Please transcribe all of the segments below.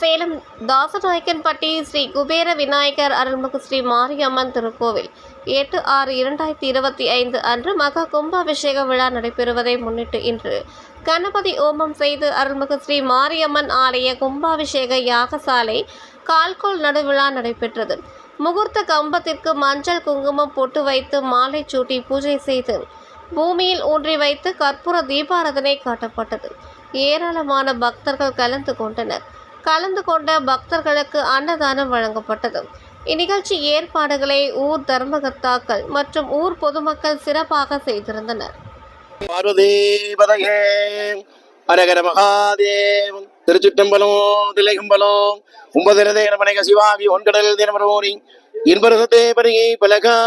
சேலம் தாசநாயக்கன்பட்டி ஸ்ரீ குபேர விநாயகர் அருள்மிகு ஸ்ரீ மாரியம்மன் திருக்கோவில். எட்டு ஆறு இரண்டாயிரத்தி இருபத்தி ஐந்து அன்று மகா கும்பாபிஷேக விழா நடைபெறுவதை முன்னிட்டு இன்று கணபதி ஓமம் செய்து அருள்மிகு ஸ்ரீ மாரியம்மன் ஆலய கும்பாபிஷேக யாகசாலை கால்கோள் நடுவிழா நடைபெற்றது. முகூர்த்த கம்பத்திற்கு மஞ்சள் குங்குமம் பொட்டு வைத்து மாலை சூட்டி பூஜை செய்து பூமியில் ஊன்றி வைத்து கற்பூர தீபாராதனை காட்டப்பட்டது. ஏராளமான பக்தர்கள் கலந்து கொண்டனர். கலந்து கொண்ட பக்தர்களுக்கு அன்னதானம் வழங்கப்பட்டது. இந்நிகழ்ச்சி ஏற்பாடுகளை ஊர் தர்மகர்த்தாக்கள் மற்றும் ஊர் பொதுமக்கள் சிறப்பாக செய்திருந்தனர். அரகர மகாதேவ். திருச்சிட்டம்பலம் திருச்சுட்டம்பலம் திலைகம்பலம் சிவாவி ஒன்கடல் தினமரோனி இன்பரசத்தே பருகை பலகாலும்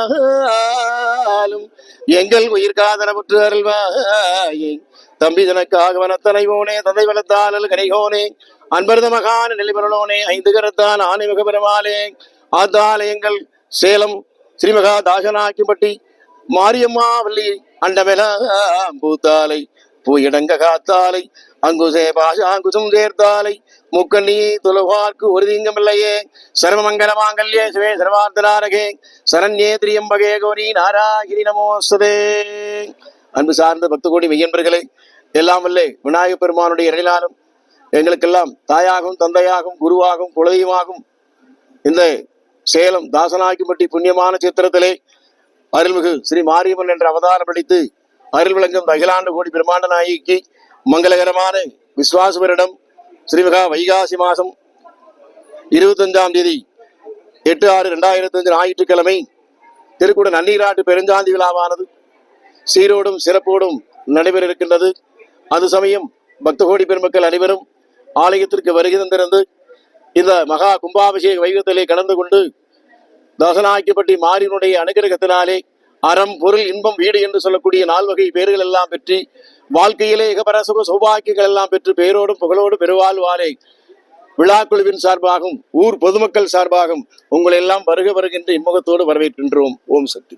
எங்கள் உயிர் காதலமுற்று அருள்வாயே. தம்பி தனக்காக வனத்தனைவோனே தந்தை வளத்தாளல் கரைகோனே அன்பர்த மகான நிலைபெறலோனே ஐந்து கரத்தான் ஆணைமிக பெருமாளே ஆத்தாலயங்கள் சேலம் ஸ்ரீமகா தாசனாக்கிப்பட்டி மாரியம்மா வள்ளி அண்டமெலாம் பூத்தாலை பூயிடங்க காத்தாலை அங்குசே பாஷாங்குசம் சேர்த்தாலை. முக்கண்ணி துலவார்க்கு ஒரு தீங்கமில்லையே சர்வமங்கல மாங்கல்யே சிவே சர்வார்த்தனாரகே சரண்யே திரியம்பகே கோரி நாராகிரி நமோஸ்ததே. அன்பு சார்ந்த பக்த கோடி மெய்யன்பர்களே எல்லாம் வல்லே விநாயகப் பெருமானுடைய இறையிலாலும் எங்களுக்கெல்லாம் தாயாகவும் தந்தையாகவும் குருவாகவும் குலதெய்வமாகும். இந்த சேலம் தாசனாக்கிப்பட்டி புண்ணியமான சித்திரத்திலே அருள்மிகு ஸ்ரீ மாரியம்மன் என்ற அவதாரம் அளித்து அருள் விளங்கும் அகிலாண்டு கோடி பிரம்மாண்ட நாயகிக்கு மங்களகரமான விஸ்வாசுவரிடம் ஸ்ரீமகா வைகாசி மாதம் இருபத்தஞ்சாம் தேதி எட்டு ஆறு ரெண்டாயிரத்தி அஞ்சு ஞாயிற்றுக்கிழமை திருக்கூட நன்னீராட்டு பெருஞ்சாந்தி விழாவானது சீரோடும் சிறப்போடும் நடைபெற இருக்கின்றது அது சமயம் பக்த கோடி பெருமக்கள் அனைவரும் ஆலயத்திற்கு வருகை தந்திருந்து இந்த மகா கும்பாபிஷேக வைகத்திலே கலந்து கொண்டு தசனாக்கிப்பட்டி மாரியனுடைய அனுகிரகத்தினாலே அறம் பொருள் இன்பம் வீடு என்று சொல்லக்கூடிய நால்வகை பேர்கள் எல்லாம் பெற்று வாழ்க்கையிலே இகபரசுக சௌபாக்கியங்கள் எல்லாம் பெற்று பேரோடும் புகழோடும் பெருவாழ்வாரே விழாக்குழுவின் சார்பாகவும் ஊர் பொதுமக்கள் சார்பாகவும் உங்களை எல்லாம் வருக வருகின்ற இன்முகத்தோடு வரவேற்கின்றோம். ஓம் சக்தி.